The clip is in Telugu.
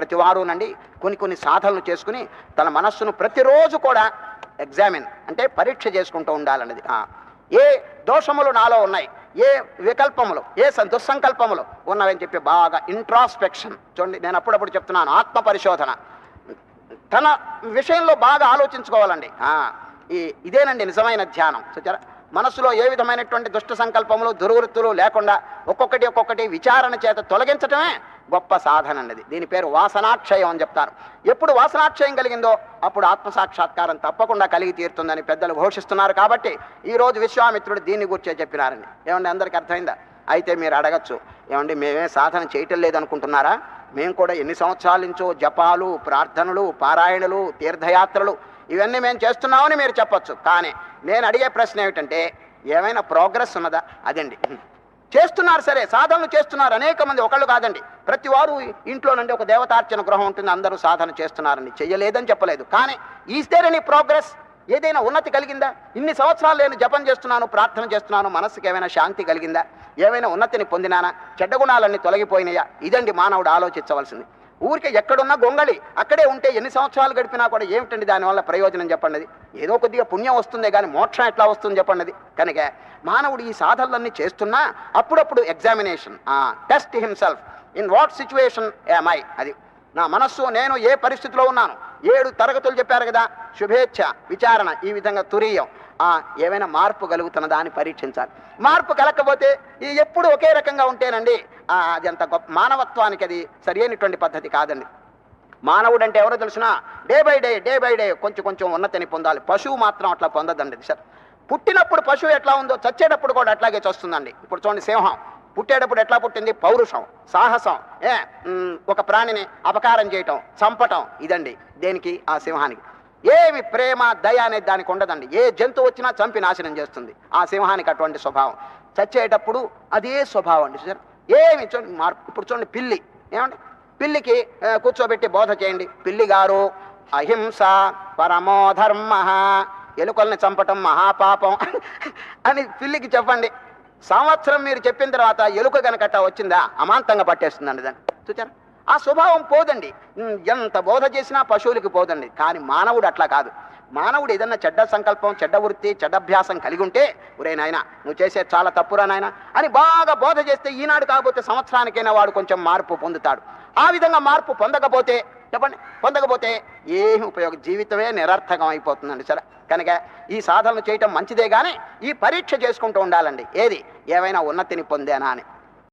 ప్రతి వారునండి కొన్ని కొన్ని సాధనలు చేసుకుని తన మనస్సును ప్రతిరోజు కూడా ఎగ్జామిన్ అంటే పరీక్ష చేసుకుంటూ ఉండాలన్నది. ఏ దోషములు నాలో ఉన్నాయి ఏ వికల్పములు ఏ స- దుస్సంకల్పములు ఉన్నవని చెప్పి బాగా ఇంట్రాస్పెక్షన్ చూడండి నేను అప్పుడప్పుడు చెప్తున్నాను ఆత్మ పరిశోధన తన విషయంలో బాగా ఆలోచించుకోవాలండి. ఈ ఇదేనండి నిజమైన ధ్యానం. చూచారా? మనసులో ఏ విధమైనటువంటి దుష్ట సంకల్పములు దుర్వృత్తులు లేకుండా ఒక్కొక్కటి ఒక్కొక్కటి విచారణ చేత తొలగించటమే గొప్ప సాధన అన్నది. దీని పేరు వాసనాక్షయం అని చెప్తారు. ఎప్పుడు వాసనాక్షయం కలిగిందో అప్పుడు ఆత్మ సాక్షాత్కారం తప్పకుండా కలిగి తీరుతుందని పెద్దలు ఘోషిస్తున్నారు కాబట్టి ఈరోజు విశ్వామిత్రుడు దీన్ని గుర్చే చెప్పినారండి. ఏమండి అందరికీ అర్థమైందా? అయితే మీరు అడగచ్చు. ఏమండి మేమే సాధన చేయటం లేదనుకుంటున్నారా? మేము కూడా ఎన్ని సంవత్సరాల నుంచో జపాలు ప్రార్థనలు పారాయణలు తీర్థయాత్రలు ఇవన్నీ మేము చేస్తున్నామని మీరు చెప్పచ్చు. కానీ నేను అడిగే ప్రశ్న ఏమిటంటే ఏమైనా ప్రోగ్రెస్ ఉన్నదా? అదండి. చేస్తున్నారు సరే సాధనలు చేస్తున్నారు. అనేక మంది ఒకళ్ళు కాదండి. ప్రతి వారు ఇంట్లో నుండి ఒక దేవతార్చన గృహం ఉంటుంది. అందరూ సాధన చేస్తున్నారని చెయ్యలేదని చెప్పలేదు. కానీ ఈస్ దేర్ ఎనీ ప్రోగ్రెస్ ఏదైనా ఉన్నతి కలిగిందా? ఇన్ని సంవత్సరాలు నేను జపం చేస్తున్నాను ప్రార్థన చేస్తున్నాను మనస్సుకి ఏమైనా శాంతి కలిగిందా? ఏమైనా ఉన్నతిని పొందినానా? చెడ్డ గుణాలన్నీ తొలగిపోయినాయా? ఇదండి మానవుడు ఆలోచించవలసింది. ఊరికే ఎక్కడున్నా గొంగళి. అక్కడే ఉంటే ఎన్ని సంవత్సరాలు గడిపినా కూడా ఏమిటండి దానివల్ల ప్రయోజనం చెప్పండి? ఏదో కొద్దిగా పుణ్యం వస్తుందే కానీ మోక్షం ఎట్లా వస్తుంది చెప్పండి? కనుక మానవుడు ఈ సాధనలన్నీ చేస్తున్నా అప్పుడప్పుడు examination test himself in what situation I అది నా మనస్సు నేను ఏ పరిస్థితిలో ఉన్నాను? ఏడు తరగతులు చెప్పారు కదా శుభేచ్ఛ విచారణ ఈ విధంగా తురీయం. ఏమైనా మార్పు కలుగుతున్నదా అని పరీక్షించాలి. మార్పు కలగకపోతే ఈ ఎప్పుడు ఒకే రకంగా ఉంటేనండి అది అంత గొప్ప మానవత్వానికి అది సరైనటువంటి పద్ధతి కాదండి. మానవుడు అంటే ఎవరో తెలిసిన? Day by day day by day కొంచెం కొంచెం ఉన్నతిని పొందాలి. పశువు మాత్రం అట్లా పొందదండి సార్. పుట్టినప్పుడు పశువు ఎట్లా ఉందో చచ్చేటప్పుడు కూడా అట్లాగే చస్తుందండి. ఇప్పుడు చూడండి సింహం. పుట్టేటప్పుడు ఎట్లా పుట్టింది? పౌరుషం సాహసం ఏ ఒక ప్రాణిని అపకారం చేయటం చంపటం ఇదండి దేనికి? ఆ సింహానికి. ఏమి ప్రేమ దయ అనేది దానికి ఉండదండి. ఏ జంతువు వచ్చినా చంపి నాశనం చేస్తుంది. ఆ సింహానికి అటువంటి స్వభావం. చచ్చేటప్పుడు అదే స్వభావం అండి సార్. ఏమి చూడండి మార్పు ఇప్పుడు చూడండి పిల్లి. ఏమండి పిల్లికి కూర్చోబెట్టి బోధ చేయండి. పిల్లి గారు అహింస పరమో ధర్మ ఎలుకల్ని చంపటం మహాపాపం అని పిల్లికి చెప్పండి. సంవత్సరం మీరు చెప్పిన తర్వాత ఎలుక గనకట్ట వచ్చిందా? అమాంతంగా పట్టేస్తుందండి దాన్ని. చూచారా? ఆ స్వభావం పోదండి. ఎంత బోధ చేసినా పశువులకి పోదండి. కానీ మానవుడు అట్లా కాదు. మానవుడు ఏదన్నా చెడ్డ సంకల్పం చెడ్డ వృత్తి చెడ్డభ్యాసం కలిగి ఉంటే ఒరే నాయన నువ్వు చేసే చాలా తప్పురా నాయన అని బాగా బోధ చేస్తే ఈనాడు కాకపోతే సంవత్సరానికైనా వాడు కొంచెం మార్పు పొందుతాడు. ఆ విధంగా మార్పు పొందకపోతే చెప్పండి పొందకపోతే ఏమి ఉపయోగం? జీవితమే నిరర్థకం అయిపోతుందండి సరే. కనుక ఈ సాధనలు చేయటం మంచిదే కానీ ఈ పరీక్ష చేసుకుంటూ ఉండాలండి. ఏది? ఏమైనా ఉన్నతిని పొందేనా అని.